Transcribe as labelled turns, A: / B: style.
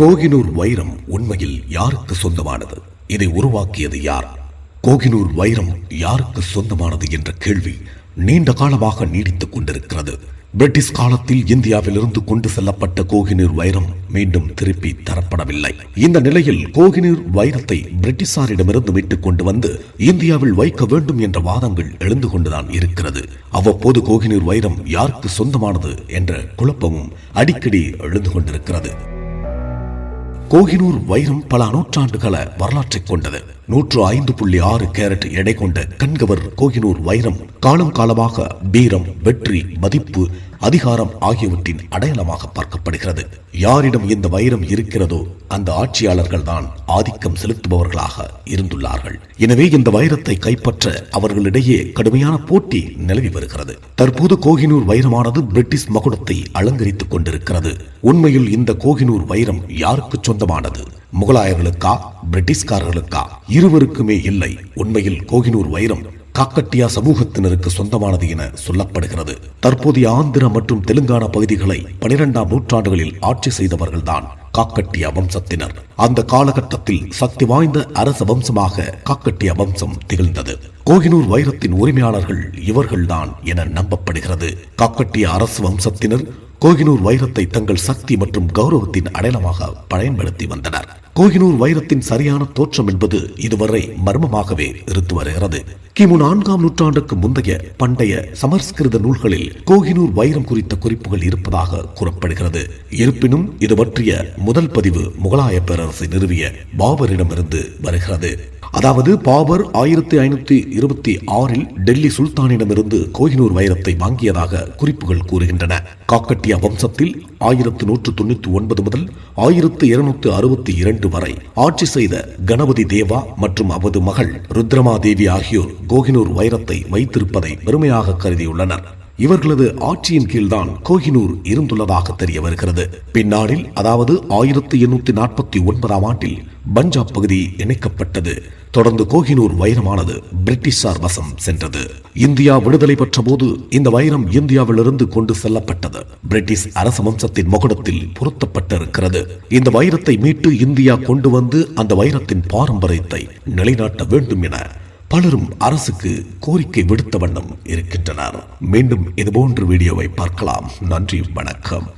A: கோகினூர் வைரம் உண்மையில் யாருக்கு சொந்தமானது? இதை உருவாக்கியது யார்? கோகினூர் வைரம் யாருக்கு சொந்தமானது என்ற கேள்வி நீண்ட காலமாக நீடித்துக் கொண்டிருக்கிறது. பிரிட்டிஷ் காலத்தில் இந்தியாவிலிருந்து கொண்டு செல்லப்பட்ட கோகினூர் வைரம் மீண்டும் திருப்பி தரப்படவில்லை. இந்த நிலையில் கோகினூர் வைரத்தை பிரிட்டிஷாரிடமிருந்து மீட்டுக் கொண்டு வந்து இந்தியாவில் வைக்க வேண்டும் என்ற வாதங்கள் எழுந்து கொண்டுதான் இருக்கிறது. அவ்வப்போது கோகினூர் வைரம் யாருக்கு சொந்தமானது என்ற குழப்பமும் அடிக்கடி எழுந்து கொண்டிருக்கிறது. கோகினூர் வைரம் பல நூற்றாண்டுகள வரலாற்றை கொண்டது. நூற்று ஐந்து புள்ளி ஆறு கேரட் எடை கொண்ட கண்கவர் கோகினூர் வைரம் காலம் காலமாக வீரம் வெற்றி மதிப்பு அதிகாரம் ஆகியவற்றின் அடையாளமாக பார்க்கப்படுகிறது. யாரிடம் இந்த வைரம் இருக்கிறதோ அந்த ஆட்சியாளர்கள் தான் ஆதிக்கம் செலுத்துபவர்களாக இருந்துள்ளார்கள். எனவே இந்த வைரத்தை கைப்பற்ற அவர்களிடையே கடுமையான போட்டி நிலவி வருகிறது. தற்போது கோகினூர் வைரமானது பிரிட்டிஷ் மகுடத்தை அலங்கரித்துக் கொண்டிருக்கிறது. உண்மையில் இந்த கோகினூர் வைரம் யாருக்கு சொந்தமானது? முகலாயர்களுக்கா பிரிட்டிஷ்காரர்களுக்கா? இருவருக்குமே இல்லை. உண்மையில் கோகினூர் வைரம் காக்கட்டியா சமூகத்தினருக்கு சொந்தமானது என சொல்லப்படுகிறது. தற்போதைய ஆந்திர மற்றும் தெலுங்கானா பகுதிகளை பனிரெண்டாம் நூற்றாண்டுகளில் ஆட்சி செய்தவர்கள்தான் காக்கட்டியா வம்சத்தினர். அந்த காலகட்டத்தில் சக்தி வாய்ந்த அரச வம்சமாக காக்கட்டிய வம்சம் திகழ்ந்தது. கோகினூர் வைரத்தின் உரிமையாளர்கள் இவர்கள்தான் என நம்பப்படுகிறது. காக்கட்டிய அரசு வம்சத்தினர் கோகினூர் வைரத்தை தங்கள் சக்தி மற்றும் கௌரவத்தின் அடையாளமாக பயன்படுத்தி வந்தனர். கோகினூர் வைரத்தின் சரியான தோற்றம் என்பது இதுவரை மர்மமாகவே இருந்து வருகிறது. கிமு நான்காம் நூற்றாண்டுக்கு முந்தைய பண்டைய சமஸ்கிருத நூல்களில் கோகினூர் வைரம் குறித்த குறிப்புகள் இருப்பதாக கூறப்படுகிறது. இருப்பினும் இது பற்றிய முதல் பதிவு முகலாய பேரரசை நிறுவிய பாபரிடமிருந்து வருகிறது. அதாவது பாபர் ஆயிரத்தி ஐநூத்தி இருபத்தி ஆறில் டெல்லி சுல்தானிடமிருந்து கோஹினூர் வைரத்தை வாங்கியதாக குறிப்புகள் கூறுகின்றன. காக்கட்டியா வம்சத்தில் ஆயிரத்து நூற்று தொண்ணூத்தி ஒன்பது முதல் ஆயிரத்து இருநூற்று அறுபத்தி இரண்டு வரை ஆட்சி செய்த கணபதி தேவா மற்றும் அவரது மகள் ருத்ரமாதேவி ஆகியோர் கோகினூர் வைரத்தை வைத்திருப்பதை பெருமையாக கருதியுள்ளனர். இவர்களது ஆட்சியின் கீழ்தான் கோஹினூர் இருந்துள்ளதாக தெரிய வருகிறது. பின்னாளில் அதாவது ஆயிரத்தி எண்ணூத்தி நாற்பத்தி ஒன்பதாம் ஆண்டில் பஞ்சாப் பகுதி இணைக்கப்பட்டது. தொடர்ந்து கோஹினூர் வைரமானது பிரிட்டிஷார் வசம் சென்றது. இந்தியா விடுதலை பெற்ற போது இந்த வைரம் இந்தியாவிலிருந்து கொண்டு செல்லப்பட்டது. பிரிட்டிஷ் அரச வம்சத்தின் முகடத்தில் பொருத்தப்பட்டிருக்கிறது. இந்த வைரத்தை மீட்டு இந்தியா கொண்டு வந்து அந்த வைரத்தின் பாரம்பரியத்தை நிலைநாட்ட வேண்டும் என பலரும் அரசுக்கு கோரிக்கை விடுத்த வண்ணம் இருக்கின்றனர். மீண்டும் இதுபோன்ற வீடியோவை பார்க்கலாம். நன்றி வணக்கம்.